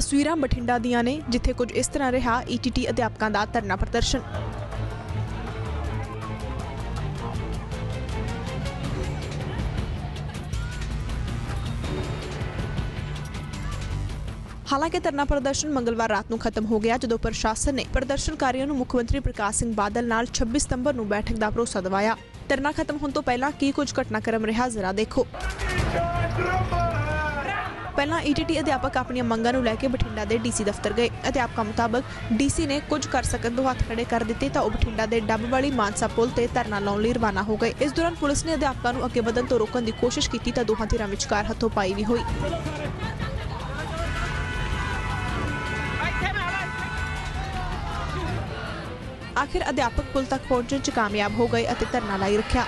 ਤਸਵੀਰਾਂ ਬਠਿੰਡਾ ਦੀਆਂ ਨੇ, ਜਿੱਥੇ ਕੁਝ ਇਸ ਤਰ੍ਹਾਂ ਰਿਹਾ ਈਟੀਟੀ ਅਧਿਆਪਕਾਂ ਦਾ ਧਰਨਾ ਪ੍ਰਦਰਸ਼ਨ। ਹਾਲਾਂਕਿ ਧਰਨਾ ਪ੍ਰਦਰਸ਼ਨ ਮੰਗਲਵਾਰ ਰਾਤ ਨੂੰ ਖਤਮ ਹੋ ਗਿਆ, ਜਦੋਂ ਪ੍ਰਸ਼ਾਸਨ ਨੇ ਪ੍ਰਦਰਸ਼ਨਕਾਰੀਆਂ ਨੂੰ ਮੁੱਖ ਮੰਤਰੀ ਪ੍ਰਕਾਸ਼ ਸਿੰਘ ਬਾਦਲ ਨਾਲ 26 ਸਤੰਬਰ ਨੂੰ ਬੈਠਕ ਦਾ ਭਰੋਸਾ ਦਿਵਾਇਆ। ਧਰਨਾ ਖਤਮ ਹੋਣ ਤੋਂ ਪਹਿਲਾਂ ਕੀ ਕੁਝ ਘਟਨਾਕ੍ਰਮ ਰਿਹਾ ਜ਼ਰਾ ਦੇਖੋ। ਪਹਿਲਾਂ ਈਟੀਟੀ ਅਧਿਆਪਕ ਆਪਣੀਆਂ ਮੰਗਾਂ ਨੂੰ ਲੈ ਕੇ ਬਠਿੰਡਾ ਦੇ ਡੀਸੀ ਦਫ਼ਤਰ ਗਏ ਅਧਿਆਪਕਾਂ ਮੁਤਾਬਕ ਡੀਸੀ ਨੇ ਕੁਝ ਕਰ ਸਕਣ ਤੋਂ ਹੱਥ ਖੜੇ ਕਰ ਦਿੱਤੇ ਤਾਂ ਉਹ ਬਠਿੰਡਾ ਦੇ ਡੱਬ ਵਾਲੀ ਮਾਨਸਾ ਪੁਲ ਤੇ ਧਰਨਾ ਲਾਉਣ ਲਈ ਰਵਾਨਾ ਹੋ ਗਏ। ਇਸ ਦੌਰਾਨ ਪੁਲਿਸ ਨੇ ਅਧਿਆਪਕਾਂ ਨੂੰ ਅੱਗੇ ਵਧਣ ਤੋਂ ਰੋਕਣ ਦੀ ਕੋਸ਼ਿਸ਼ ਕੀਤੀ ਤਾਂ ਦੋਹਾਂ ਧਿਰਾਂ ਵਿਚਕਾਰ ਹੱਥੋਂ ਪਾਈ ਵੀ ਹੋਈ। ਆਖਿਰ ਅਧਿਆਪਕ ਪੁਲ ਤੱਕ ਪਹੁੰਚਣ 'ਚ ਕਾਮਯਾਬ ਹੋ ਗਏ ਅਤੇ ਧਰਨਾ ਲਾਈ ਰੱਖਿਆ।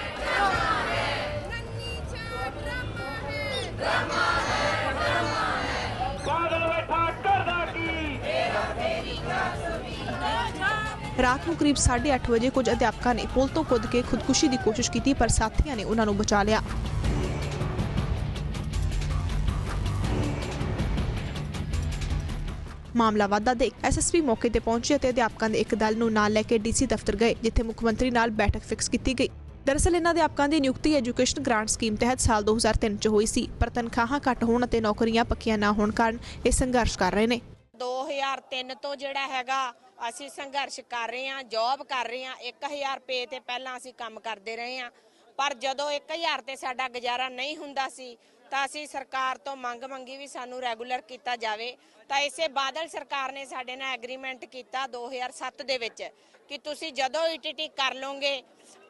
ਰਾਤ ਨੂੰ ਕਰੀਬ 8:30 ਵਜੇ ਕੁਝ ਅਧਿਆਪਕਾਂ ਨੇ ਪੁਲ ਤੋਂ ਕੁੱਦ ਕੇ ਖੁਦਕੁਸ਼ੀ ਦੀ ਕੋਸ਼ਿਸ਼ ਕੀਤੀ, ਪਰ ਸਾਥੀਆਂ ਨੇ ਉਹਨਾਂ ਨੂੰ ਬਚਾ ਲਿਆ। ਮਾਮਲਾ ਵਾਧਾ ਦੇਖ ਐਸਐਸਪੀ ਮੌਕੇ ਤੇ ਪਹੁੰਚੇ ਅਤੇ ਅਧਿਆਪਕਾਂ ਦੇ ਇੱਕ ਦਲ ਨੂੰ ਨਾਲ ਲੈ ਕੇ ਡੀਸੀ ਦਫ਼ਤਰ ਗਏ, ਜਿੱਥੇ ਮੁੱਖ ਮੰਤਰੀ ਨਾਲ ਬੈਠਕ ਫਿਕਸ ਕੀਤੀ ਗਈ। ਦਰਅਸਲ ਇਹਨਾਂ ਅਧਿਆਪਕਾਂ ਦੀ ਨਿਯੁਕਤੀ ਐਜੂਕੇਸ਼ਨ ਗ੍ਰਾਂਟ ਸਕੀਮ ਤਹਿਤ ਸਾਲ 2003 ਚ ਹੋਈ ਸੀ, ਪਰ ਤਨਖਾਹਾਂ ਘੱਟ ਹੋਣ ਅਤੇ ਨੌਕਰੀਆਂ ਪੱਕੀਆਂ ਨਾ ਹੋਣ ਕਾਰਨ ਇਹ ਸੰਘਰਸ਼ ਕਰ ਰਹੇ ਨੇ। 2003 ਤੋਂ ਜਿਹੜਾ ਹੈਗਾ ਅਸੀਂ ਸੰਘਰਸ਼ ਕਰ ਰਹੇ ਹਾਂ ਜੌਬ ਕਰ ਰਹੇ ਹਾਂ। 1000 ਰੁਪਏ ਤੇ ਪਹਿਲਾਂ ਅਸੀਂ ਕੰਮ ਕਰਦੇ ਰਹੇ ਹਾਂ। ਪਰ ਜਦੋਂ 1000 ਤੇ ਸਾਡਾ ਗੁਜ਼ਾਰਾ ਨਹੀਂ ਹੁੰਦਾ ਸੀ, ਤਾਂ ਅਸੀਂ ਸਰਕਾਰ ਤੋਂ ਮੰਗ ਮੰਗੀ ਵੀ ਸਾਨੂੰ ਰੈਗੂਲਰ ਕੀਤਾ ਜਾਵੇ। ਤਾਂ ਇਸੇ ਬਾਦਲ ਸਰਕਾਰ ਨੇ ਸਾਡੇ ਨਾਲ ਐਗਰੀਮੈਂਟ ਕੀਤਾ 2007 ਦੇ ਵਿੱਚ ਕਿ ਤੁਸੀਂ ਜਦੋਂ ਈਟੀਟੀ ਕਰ ਲਓਗੇ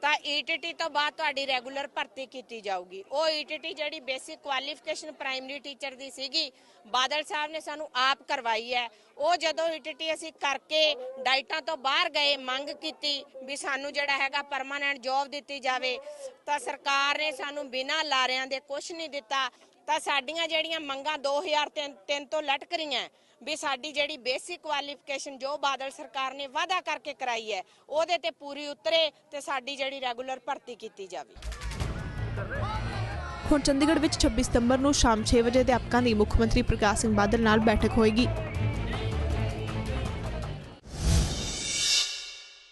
ਤਾਂ ਈਟੀਟੀ ਤੋਂ ਬਾਅਦ ਤੁਹਾਡੀ ਰੈਗੂਲਰ ਭਰਤੀ ਕੀਤੀ ਜਾਊਗੀ। ਉਹ ਈਟੀਟੀ ਜਿਹੜੀ ਬੇਸਿਕ ਕੁਆਲੀਫਿਕੇਸ਼ਨ ਪ੍ਰਾਇਮਰੀ ਟੀਚਰ ਦੀ ਸੀਗੀ, ਬਾਦਲ ਸਾਹਿਬ ਨੇ ਸਾਨੂੰ ਆਪ ਕਰਵਾਈ ਹੈ। ਉਹ ਜਦੋਂ ਈਟੀਟੀ ਅਸੀਂ ਕਰਕੇ ਡਾਈਟਾਂ ਤੋਂ ਬਾਹਰ ਗਏ, ਮੰਗ ਕੀਤੀ ਵੀ ਸਾਨੂੰ ਜਿਹੜਾ ਹੈਗਾ ਪਰਮਾਨੈਂਟ ਜੌਬ ਦਿੱਤੀ ਜਾਵੇ, ਤਾਂ ਸਰਕਾਰ ਨੇ ਸਾਨੂੰ ਬਿਨਾਂ ਲਾਰਿਆਂ ਦੇ ਕੁਝ ਨਹੀਂ ਦਿੱਤਾ। ਤਾਂ ਸਾਡੀਆਂ ਜਿਹੜੀਆਂ ਮੰਗਾਂ 2003 ਤੋਂ ਲਟਕ ਰਹੀਆਂ ਵੀ ਸਾਡੀ ਜਿਹੜੀ ਬੇਸਿਕ ਕੁਆਲੀਫਿਕੇਸ਼ਨ ਜੋ ਬਾਦਲ ਸਰਕਾਰ ਨੇ ਵਾਅਦਾ ਕਰਕੇ ਕਰਾਈ ਹੈ, ਉਹਦੇ ਤੇ ਪੂਰੀ ਉਤਰੇ ਤੇ ਸਾਡੀ ਜਿਹੜੀ ਰੈਗੂਲਰ ਭਰਤੀ ਕੀਤੀ ਜਾਵੇ। ਹੁਣ ਚੰਡੀਗੜ੍ਹ ਵਿੱਚ 26 ਸਤੰਬਰ ਨੂੰ ਸ਼ਾਮ 6 ਵਜੇ ਅਧਿਆਪਕਾਂ ਦੀ ਮੁੱਖ ਮੰਤਰੀ ਪ੍ਰਕਾਸ਼ ਸਿੰਘ ਬਾਦਲ ਨਾਲ ਬੈਠਕ ਹੋਏਗੀ।